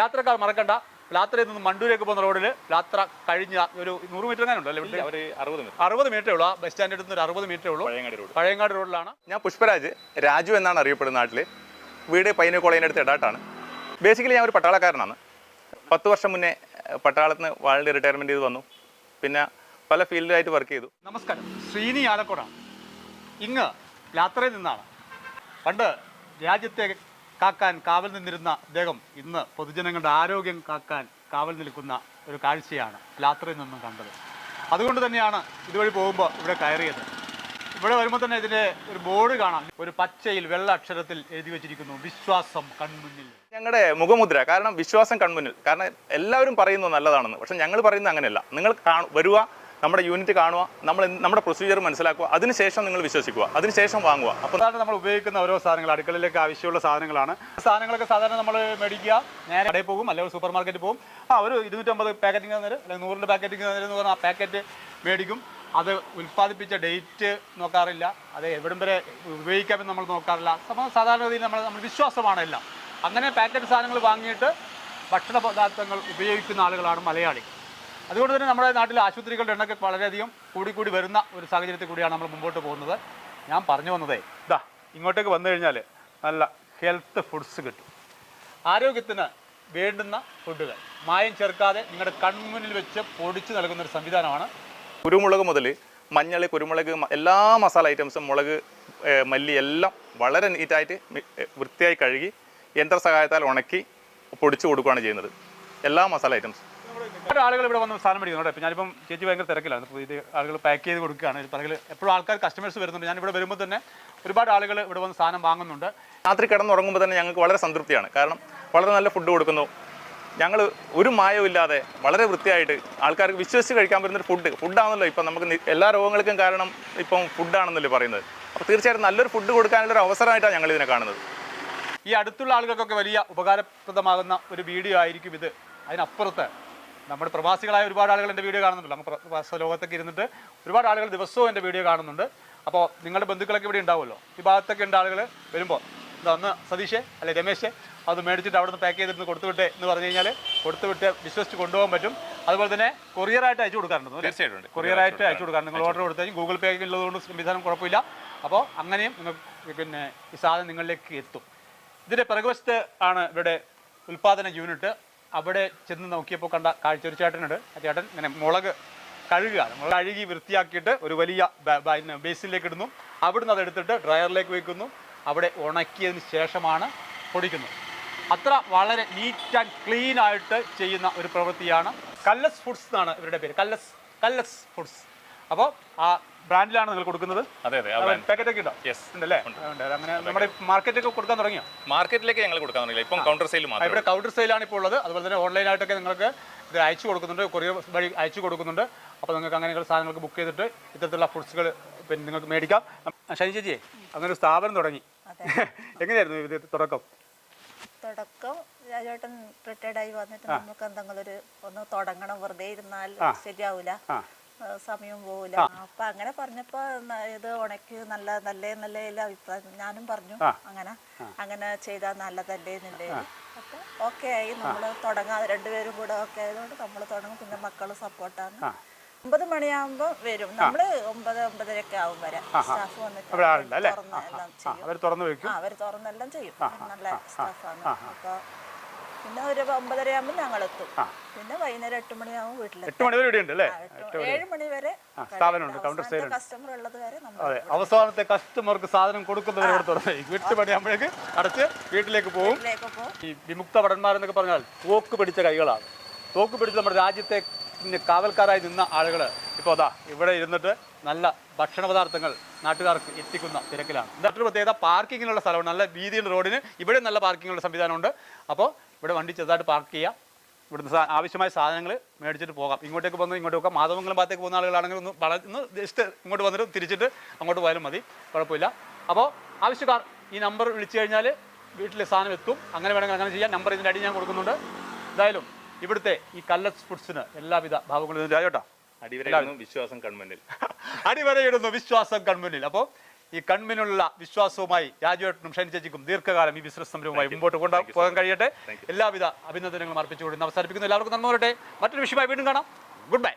യാത്രക്കാർ മറക്കണ്ട. യാത്രയിൽ നിന്ന് മണ്ടൂരേക്ക് പോകുന്ന റോഡിൽ യാത്ര കഴിഞ്ഞ ഒരു നൂറ് മീറ്റർ എങ്ങനെ ഉണ്ടല്ലോ ഇവിടെ അവർ അറുപത് മീറ്റർ അറുപത് മീറ്ററേ ഉള്ളൂ. ബസ് സ്റ്റാൻഡിൽ നിന്ന് ഒരു അറുപത് മീറ്റർ ഉള്ളൂ. പഴയങ്ങാട് റോഡ്. പഴയങ്ങാട് റോഡിലാണ്. ഞാൻ പുഷ്പരാജ് രാജു എന്നാണ് അറിയപ്പെടുന്ന നാട്ടിൽ വീട് പൈന കോളേജിന്റെ അടുത്ത് എടാട്ടാണ്. ബേസിക്കലി ഞാൻ ഒരു പട്ടാളക്കാരനാണ്. പത്ത് വർഷം മുന്നേ പട്ടാളത്തിൽ നിന്ന് വാളണ്ടി റിട്ടയർമെന്റ് ചെയ്ത് വന്നു. പിന്നെ പല ഫീൽഡിലായിട്ട് വർക്ക് ചെയ്തു. നമസ്കാരം. ശ്രീനി ആലക്കോടാണ്. ഇങ്ങ് യാത്രയിൽ നിന്നാണ്. പണ്ട് രാജ്യത്തെ കാക്കാൻ കാവൽ നിന്നിരുന്ന അദ്ദേഹം ഇന്ന് പൊതുജനങ്ങളുടെ ആരോഗ്യം കാക്കാൻ കാവൽ നിൽക്കുന്ന ഒരു കാഴ്ചയാണ് യാത്രയിൽ നിന്നും കണ്ടത്. അതുകൊണ്ട് തന്നെയാണ് ഇതുവഴി പോകുമ്പോൾ ഇവിടെ കയറിയത്. ഇവിടെ വരുമ്പോൾ തന്നെ ഇതിന്റെ ഒരു ബോർഡ് കാണാം. ഒരു പച്ചയിൽ വെള്ള അക്ഷരത്തിൽ എഴുതി വെച്ചിരിക്കുന്നു വിശ്വാസം കൺമുന്നിൽ ഞങ്ങളുടെ മുഖമുദ്ര കാരണം വിശ്വാസം കൺമുന്നിൽ. കാരണം എല്ലാവരും പറയുന്നത് നല്ലതാണെന്ന്. പക്ഷെ ഞങ്ങൾ പറയുന്നത് അങ്ങനെയല്ല. നിങ്ങൾ കാണു നമ്മുടെ യൂണിറ്റ് കാണുക നമ്മൾ നമ്മുടെ പ്രൊസീജിയർ മനസ്സിലാക്കുക അതിനുശേഷം നിങ്ങൾ വിശ്വസിക്കുക അതിനുശേഷം വാങ്ങുക. അപ്പോൾ സാധാരണ നമ്മൾ ഉപയോഗിക്കുന്ന ഓരോ സാധനങ്ങൾ അടുക്കളയിലേക്ക് ആവശ്യമുള്ള സാധനങ്ങളാണ്. സാധനങ്ങളൊക്കെ സാധാരണ നമ്മൾ മേടിക്കുക നേരെ കടയിൽ പോകും അല്ലെങ്കിൽ സൂപ്പർ മാർക്കറ്റിൽ പോകും. ആ ഒരു ഇരുന്നൂറ്റമ്പത് പാക്കറ്റിംഗ് തന്നേരം അല്ലെങ്കിൽ നൂറിന്റെ പാക്കറ്റിംഗ് തന്നേരം എന്ന് പറഞ്ഞാൽ ആ പാക്കറ്റ് മേടിക്കും. അത് ഉൽപ്പാദിപ്പിച്ച ഡേറ്റ് നോക്കാറില്ല അത് എവിടം വരെ ഉപയോഗിക്കാമെന്ന് നമ്മൾ നോക്കാറില്ല. സാധാരണ രീതിയിൽ നമ്മൾ നമ്മൾ വിശ്വാസമാണ് എല്ലാം. അങ്ങനെ പാക്കറ്റ് സാധനങ്ങൾ വാങ്ങിയിട്ട് ഭക്ഷണ പദാർത്ഥങ്ങൾ ഉപയോഗിക്കുന്ന ആളുകളാണ് മലയാളി. അതുകൊണ്ട് തന്നെ നമ്മുടെ നാട്ടിൽ ആശുപത്രികളുടെ എണ്ണൊക്കെ വളരെയധികം കൂടിക്കൂടി വരുന്ന ഒരു സാഹചര്യത്തിൽ കൂടിയാണ് നമ്മൾ മുമ്പോട്ട് പോകുന്നത്. ഞാൻ പറഞ്ഞു വന്നതേ ഇതാ ഇങ്ങോട്ടേക്ക് വന്നു കഴിഞ്ഞാൽ നല്ല ഹെൽത്ത് ഫുഡ്സ് കിട്ടും. ആരോഗ്യത്തിന് വേണ്ടുന്ന ഫുഡുകൾ. മായം ചേർക്കാതെ നിങ്ങളുടെ കൺമുന്നിൽ വെച്ച് പൊടിച്ച് നൽകുന്ന ഒരു സംവിധാനമാണ്. കുരുമുളക് മുതൽ മഞ്ഞൾ കുരുമുളക് എല്ലാ മസാല ഐറ്റംസും മുളക് മല്ലി എല്ലാം വളരെ നീറ്റായിട്ട് വൃത്തിയായി കഴുകി യന്ത്ര സഹായത്താൽ ഉണക്കി പൊടിച്ചു കൊടുക്കുകയാണ് ചെയ്യുന്നത്. എല്ലാ മസാല ഐറ്റംസും. ആളുകൾ ഇവിടെ വന്ന് സാധനം മേടിക്കുന്നുണ്ട് ഇപ്പം ഞാനിപ്പം ചേച്ചി ഭയങ്കര തിരക്കിലാണ്. ഇത് ആളുകൾ പാക്ക് ചെയ്ത് കൊടുക്കുകയാണ്. പിറകിൽ എപ്പോഴും ആൾക്കാർ കസ്റ്റമേഴ്സ് വരുന്നുണ്ട്. ഞാൻ ഇവിടെ വരുമ്പോൾ തന്നെ ഒരുപാട് ആളുകൾ ഇവിടെ വന്ന് സാധനം വാങ്ങുന്നുണ്ട്. രാത്രി കിടന്നുറങ്ങുമ്പോൾ തന്നെ ഞങ്ങൾക്ക് വളരെ സംതൃപ്തിയാണ്. കാരണം വളരെ നല്ല ഫുഡ് കൊടുക്കുന്നു. ഞങ്ങൾ ഒരു മായവും ഇല്ലാതെ വളരെ വൃത്തിയായിട്ട് ആൾക്കാർക്ക് വിശ്വസിച്ച് കഴിക്കാൻ പറ്റുന്നൊരു ഫുഡ് ഫുഡാണല്ലോ ഇപ്പം നമുക്ക് എല്ലാ രോഗങ്ങൾക്കും കാരണം ഇപ്പം ഫുഡാണെന്നല്ലേ പറയുന്നത്. അപ്പോൾ തീർച്ചയായിട്ടും നല്ലൊരു ഫുഡ് കൊടുക്കാനുള്ള ഒരു അവസരമായിട്ടാണ് ഞങ്ങൾ ഇതിനെ കാണുന്നത്. ഈ അടുത്തുള്ള ആളുകൾക്കൊക്കെ വലിയ ഉപകാരപ്രദമാകുന്ന ഒരു വീഡിയോ ആയിരിക്കും ഇത്. അതിനപ്പുറത്ത് നമ്മുടെ പ്രവാസികളായ ഒരുപാട് ആളുകൾ എന്റെ വീഡിയോ കാണുന്നുണ്ടല്ലോ. നമ്മൾ പ്രവാസ ലോകത്തൊക്കെ ഇരുന്നിട്ട് ഒരുപാട് ആളുകൾ ദിവസവും എന്റെ വീഡിയോ കാണുന്നുണ്ട്. അപ്പോൾ നിങ്ങളുടെ ബന്ധുക്കളൊക്കെ ഇവിടെ ഉണ്ടാവുമല്ലോ. ഈ ഭാഗത്തൊക്കെ ഉണ്ട് ആളുകൾ വരുമ്പോൾ എന്താ ഒന്ന് സതീഷേ അല്ലെ രമേശേ അത് മേടിച്ചിട്ട് അവിടെ നിന്ന് പാക്ക് ചെയ്തിട്ട് കൊടുത്തുവിട്ടെ എന്ന് പറഞ്ഞു കഴിഞ്ഞാൽ കൊടുത്തുവിട്ട് വിശ്വസിച്ച് കൊണ്ടുപോകാൻ പറ്റും. അതുപോലെ തന്നെ കൊറിയറായിട്ട് അയച്ചു കൊടുക്കാറുണ്ട്. തീർച്ചയായിട്ടും. കൊറിയറായിട്ട് അയച്ചു കൊടുക്കാറുണ്ട്. നിങ്ങൾ ഓർഡർ കൊടുത്താൽ ഗൂഗിൾ പേ ഉള്ളതുകൊണ്ട് സംവിധാനം കുഴപ്പമില്ല. അപ്പോൾ അങ്ങനെയും നിങ്ങൾക്ക് പിന്നെ ഈ സാധനം നിങ്ങളിലേക്ക് എത്തും. ഇതിന്റെ പിറകുവശത്ത് ആണ് ഇവിടെ ഉൽപ്പാദന യൂണിറ്റ് അവിടെ ചെന്ന് നോക്കിയപ്പോൾ കണ്ട കാഴ്ച ഒരു ചേട്ടനുണ്ട്. ആ ചേട്ടൻ ഇങ്ങനെ മുളക് കഴുകുകയാണ് മുളക് കഴുകി വൃത്തിയാക്കിയിട്ട് ഒരു വലിയ ബേസിലേക്ക് ഇടുന്നു. അവിടുന്ന് അതെടുത്തിട്ട് ഡ്രയറിലേക്ക് വയ്ക്കുന്നു അവിടെ ഉണക്കിയതിന് ശേഷമാണ് പൊടിക്കുന്നത്. അത്ര വളരെ നീറ്റ് ആൻഡ് ക്ലീൻ ആയിട്ട് ചെയ്യുന്ന ഒരു പ്രവൃത്തിയാണ് കല്ലസ് ഫുഡ്സ് എന്നാണ് ഇവരുടെ പേര്. കല്ലസ് കല്ലസ് ഫുഡ്സ്. അപ്പോൾ ആ ബ്രാൻഡിലാണ് നിങ്ങൾ കൊടുക്കുന്നത്? അതെ അതെ പാക്കറ്റൊക്കെ ഉണ്ടോ? യെസ് ഉണ്ടല്ലേ? ഉണ്ട്. അങ്ങനെ നമ്മുടെ മാർക്കറ്റൊക്കെ കൊടുക്കാൻ തുടങ്ങിയോ? മാർക്കറ്റിലേക്ക് ഞങ്ങൾ കൊടുക്കാൻ തുടങ്ങിയില്ല. ഇപ്പം കൗണ്ടർ സെയിൽ മാത്രം ഇവിടെ കൗണ്ടർ സെയിലാണ് ഇപ്പോൾ ഉള്ളത്. അതുപോലെ തന്നെ ഓൺലൈനായിട്ടൊക്കെ നിങ്ങൾക്ക് ഇത് അയച്ചു കൊടുക്കുന്നുണ്ട്. കൊറിയർ വഴി അയച്ചു കൊടുക്കുന്നുണ്ട്. അപ്പോൾ നിങ്ങൾക്ക് അങ്ങനെയുള്ള സാധനങ്ങൾക്ക് ബുക്ക് ചെയ്തിട്ട് ഇത്തരത്തിലുള്ള ഫുഡ്സുകൾ പിന്നെ നിങ്ങൾക്ക് മേടിക്കാം. ഷനി ചേച്ചിയെ അങ്ങനെ ഒരു സ്ഥാപനം തുടങ്ങി. എങ്ങനെയായിരുന്നു ഇത് തുടക്കം? തുടക്കം രാജേട്ടൻ റിട്ടയർഡായി വന്നിട്ട് നമുക്ക് എന്തെങ്കിലും ഒരു ഒന്ന് തുടങ്ങണം. വെറുതെ ഇരുന്നാൽ ശരിയാവൂല. സമയം പോവില്ല. അപ്പൊ അങ്ങനെ പറഞ്ഞപ്പോ ഇത് ഉണക്ക് നല്ല നല്ല നല്ല അഭിപ്രായം ഞാനും പറഞ്ഞു. അങ്ങനെ അങ്ങനെ ചെയ്താൽ നല്ലതല്ലേ എന്നുള്ളത് അപ്പൊ ഓക്കെ ആയി. നമ്മൾ തുടങ്ങാം രണ്ടുപേരും കൂടെ ഓക്കെ ആയതുകൊണ്ട് നമ്മൾ തുടങ്ങും. പിന്നെ മക്കൾ സപ്പോർട്ടാണ്. ഒമ്പത് മണിയാകുമ്പോ വരും. നമ്മൾ ഒമ്പത് ഒമ്പതരൊക്കെ ആവും വരെ. സ്റ്റാഫ് വന്നിട്ട്? തുറന്ന് എല്ലാം ചെയ്യും. അവർ തുറന്നെല്ലാം ചെയ്യും. നല്ല സ്റ്റാഫാണ്. അപ്പോൾ പിന്നെ ഒരു ഒമ്പതര ആകുമ്പോൾ ഞങ്ങൾ എത്തും പിന്നെ വൈകുന്നേരം എട്ട് മണിയാകുമ്പോൾ വീട്ടിൽ എട്ട് മണി വരെ ഇവിടെ ഉണ്ട് അല്ലേ ഏഴ് മണി വരെ സ്ഥാപനമുണ്ട് കൗണ്ടർ സെയിൽ കസ്റ്റമർ ഉള്ളത് വരെ അതെ അവസാനത്തെ കസ്റ്റമർക്ക് സാധനം കൊടുക്കുന്നവരെ ഇവിടെ തുടങ്ങി എട്ട് പണിയാകുമ്പോഴേക്ക് അടച്ച് വീട്ടിലേക്ക് പോകും ഈ വിമുക്ത ഭടന്മാരെന്നൊക്കെ പറഞ്ഞാൽ തോക്ക് പിടിച്ച കൈകളാണ്. തോക്ക് പിടിച്ച് നമ്മുടെ രാജ്യത്തെ കാവൽക്കാരായി നിന്ന ആളുകൾ ഇപ്പോൾ അതാ ഇവിടെ ഇരുന്നിട്ട് നല്ല ഭക്ഷണ പദാർത്ഥങ്ങൾ നാട്ടുകാർക്ക് എത്തിക്കുന്ന തിരക്കിലാണ്. മറ്റൊരു പ്രത്യേകത? പാർക്കിങ്ങിനുള്ള സ്ഥലമാണ്. നല്ല വീതിയുള്ള റോഡിന് ഇവിടെ നല്ല പാർക്കിങ്ങുള്ള സംവിധാനമുണ്ട്. അപ്പോൾ ഇവിടെ വണ്ടി ചെറുതായിട്ട് പാർക്ക് ചെയ്യാം. ഇവിടുന്ന് ആവശ്യമായ സാധനങ്ങൾ മേടിച്ചിട്ട് പോകാം. ഇങ്ങോട്ടേക്ക് പോകുന്നത് ഇങ്ങോട്ട് പോകാം. മാധവങ്ങളും ഭാഗത്തേക്ക് പോകുന്ന ആളുകളാണെങ്കിൽ ഒന്ന് വള ഒന്ന് ജസ്റ്റ് ഇങ്ങോട്ട് വന്നിട്ട് തിരിച്ചിട്ട് അങ്ങോട്ട് പോയാലും മതി. കുഴപ്പമില്ല. അപ്പോൾ ആവശ്യക്കാർ ഈ നമ്പർ വിളിച്ചു കഴിഞ്ഞാൽ വീട്ടിലെ സാധനം എത്തും. അങ്ങനെ വേണമെങ്കിൽ അങ്ങനെ ചെയ്യാം. നമ്പർ ഇതിന്റെ അടി ഞാൻ കൊടുക്കുന്നുണ്ട്. എന്തായാലും ഇവിടുത്തെ ഈ കല്ലസ് ഫുഡ്സിന് എല്ലാവിധ ഭാവങ്ങളും രാജോട്ടാ അടിവരയിടുന്നു വിശ്വാസം കൺമുന്നിൽ. അടിവരയിടുന്നു വിശ്വാസം കൺമുന്നിൽ. അപ്പോൾ ഈ കൺമിനുള്ള വിശ്വാസവുമായി രാജുവേട്ടനും ഷൈൻ ചേച്ചിക്കും ദീർഘകാലം ഈ ബിസിനസ് സംരംഭവുമായി മുമ്പോട്ട് കൊണ്ടു പോകാൻ കഴിയട്ടെ. എല്ലാവിധ അഭിനന്ദനങ്ങളും അർപ്പിച്ചുകൊണ്ട് അവസാനിപ്പിക്കുന്നു എല്ലാവർക്കും നന്മ വരട്ടെ. മറ്റൊരു വിഷയമായി വീണ്ടും കാണാം. Good bye